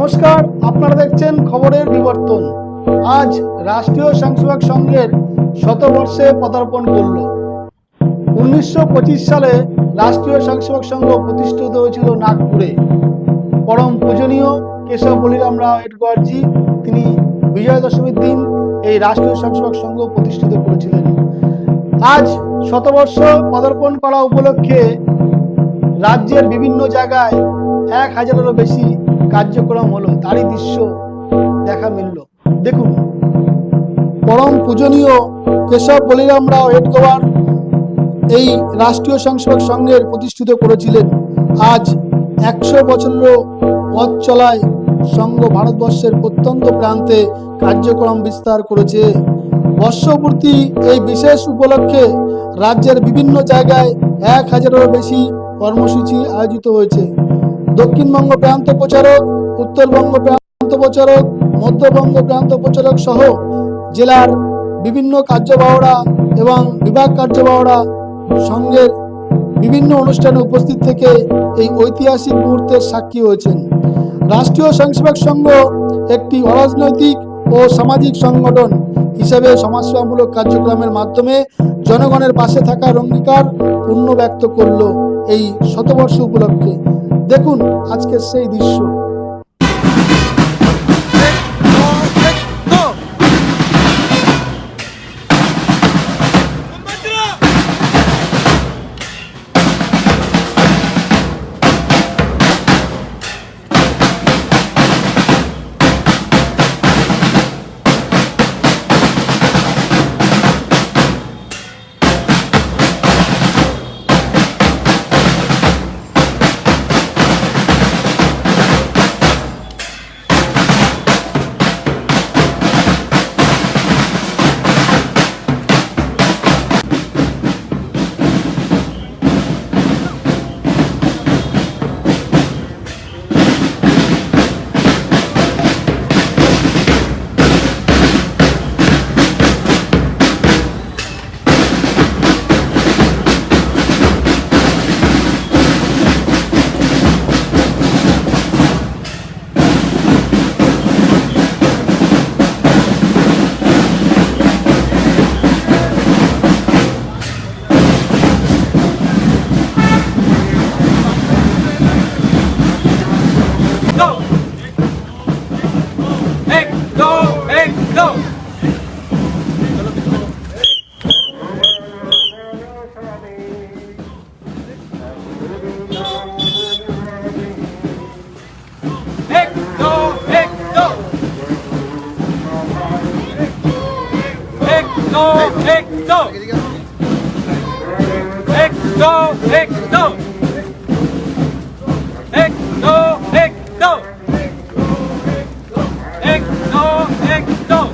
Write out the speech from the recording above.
নমস্কার, আপনারা দেখছেন খবরের বিবর্তন। আজ রাষ্ট্রীয় স্বয়ংসেবক সংঘের শতবর্ষে পদার্পণ করল। উনিশশো পঁচিশ সালে রাষ্ট্রীয় স্বয়ংসেবক সংঘ প্রতিষ্ঠিত হয়েছিল নাগপুরে। পরম পূজনীয় কেশব বলিরাম রাও এটগরজি তিনি বিজয়া দশমীর দিন এই রাষ্ট্রীয় স্বয়ংসেবক সংঘ প্রতিষ্ঠিত করেছিলেন। আজ শতবর্ষ পদার্পণ করা উপলক্ষে রাজ্যের বিভিন্ন জায়গায় এক হাজারেরও বেশি কার্যক্রম হলো, তারই দৃশ্য দেখা মিলল। দেখুন, পরম পূজনীয় কেশব বলিরাম রাও হেডগোয়ার এই রাষ্ট্রীয় সংসদ সংঘের প্রতিষ্ঠিত করেছিলেন। আজ একশো বছরেরও পথ চলায় সংঘ ভারতবর্ষের প্রত্যন্ত প্রান্তে কার্যক্রম বিস্তার করেছে। বর্ষপূর্তি এই বিশেষ উপলক্ষে রাজ্যের বিভিন্ন জায়গায় এক হাজারেরও বেশি কর্মসূচি আয়োজিত হয়েছে। দক্ষিণবঙ্গ প্রান্ত প্রচারক, উত্তরবঙ্গ প্রান্ত প্রচারক, মধ্যবঙ্গ প্রান্ত প্রচারক সহ জেলার বিভিন্ন কার্যবাহরা এবং বিভাগ কার্যবাহরা সঙ্গের বিভিন্ন অনুষ্ঠানে উপস্থিত থেকে এই ঐতিহাসিক মুহূর্তের সাক্ষী হয়েছেন। রাষ্ট্রীয় স্বয়ংসেবক সংঘ একটি অরাজনৈতিক ও সামাজিক সংগঠন হিসেবে সমাজসেবামূলক কার্যক্রমের মাধ্যমে জনগণের পাশে থাকার অঙ্গীকার পূর্ণ ব্যক্ত করল এই শতবর্ষ উপলক্ষে। দেখুন আজকে সেই দৃশ্য। go, hick, go. Hick, go, Ekno, go, Ekno, go, Ekno, go.